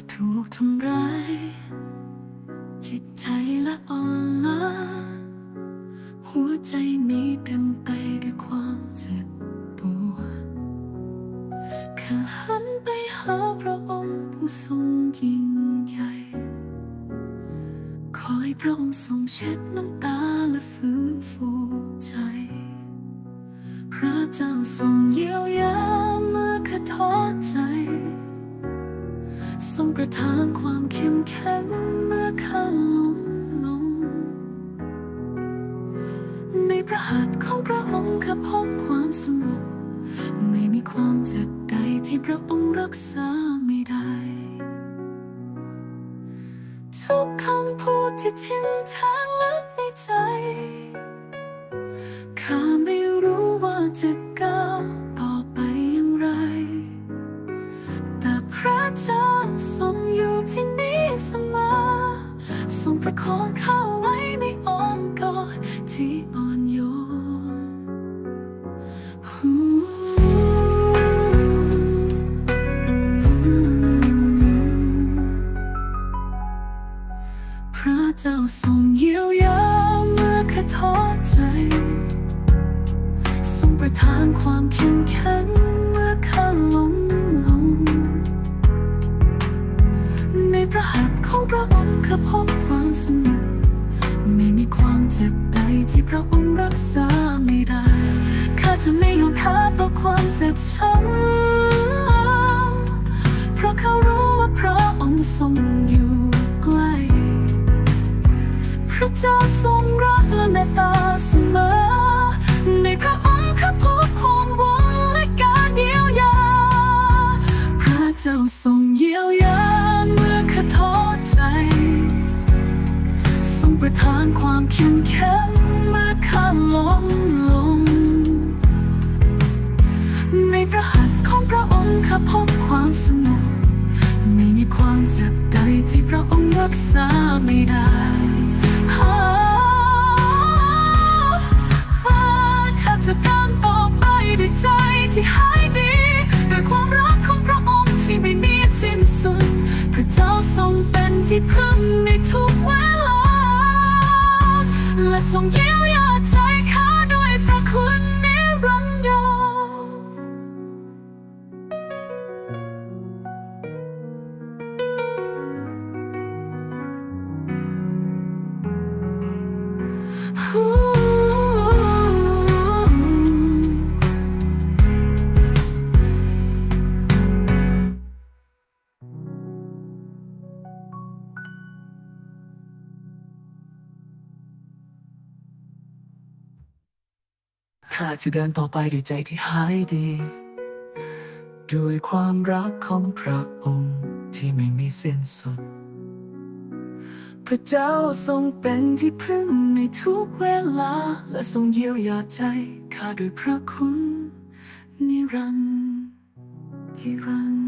ยถูกทำร้าย จิตใจและอ่อนล้า หัวใจนี้เต็มไปด้วยความเจ็บปวดข้าหันไปหาพระองค์ผู้ทรงยิ่งใหญ่ คอยพระองค์ทรงเช็ดน้ำตาและฟื้นฟูใจ พระเจ้าทรงเยียวยาเมื่อข้าท้อใจ ประทานความเข้มแข็งเมื่อข้าล้มลง ในพระหัตถ์ของพระองค์ข้าพบความสงบไม่มีความเจ็บใดที่พระองค์รักษาไม่ได้ ทุกคำพูดที่ทิ่มแทงลึกในใจ ข้าไม่รู้ว่าจะ เจ้าทรงอยู่ที่นี่เสมอทรงประคองเข้าไว้ในอ้อมกอดที่อ่อนโยนพระเจ้าทรงเยียวยาเมื่อข้าท้อใจ ทรงประทานความเข้มแข็ง เจ็บใจที่พระองค์รักษาไม่ได้ ข้าจะไม่ยอมแพ้ต่อความเจ็บช้ำเพราะเขารู้ว่าพระองค์ทรงอยู่ใกล้ พระเจ้าทรงานความเข้มแข็งเมื่อข้าล้มลง ในพระหัตของพระองค์ข้าพบความสงบไม่มีความเจ็บใดที่พระองค์รักษาไม่ได้ข้าจะเดินต่อไปด้วยใจที่หายดีด้วยความรักของพระองค์ที่ไม่มีสิ้นสุด พระเจ้าทรงเป็นที่พึ่ง ทรงเยียวยาใจข้าด้วยพระคุณนิรันดร ข้าจะเดินต่อไปด้วยใจที่หายดี ด้วยความรักของพระองค์ที่ไม่มีสิ้นสุด พระเจ้าทรงเป็นที่พึ่งในทุกเวลา และทรงเยียวยาใจข้าด้วยพระคุณ นิรันดร์นิรันดร์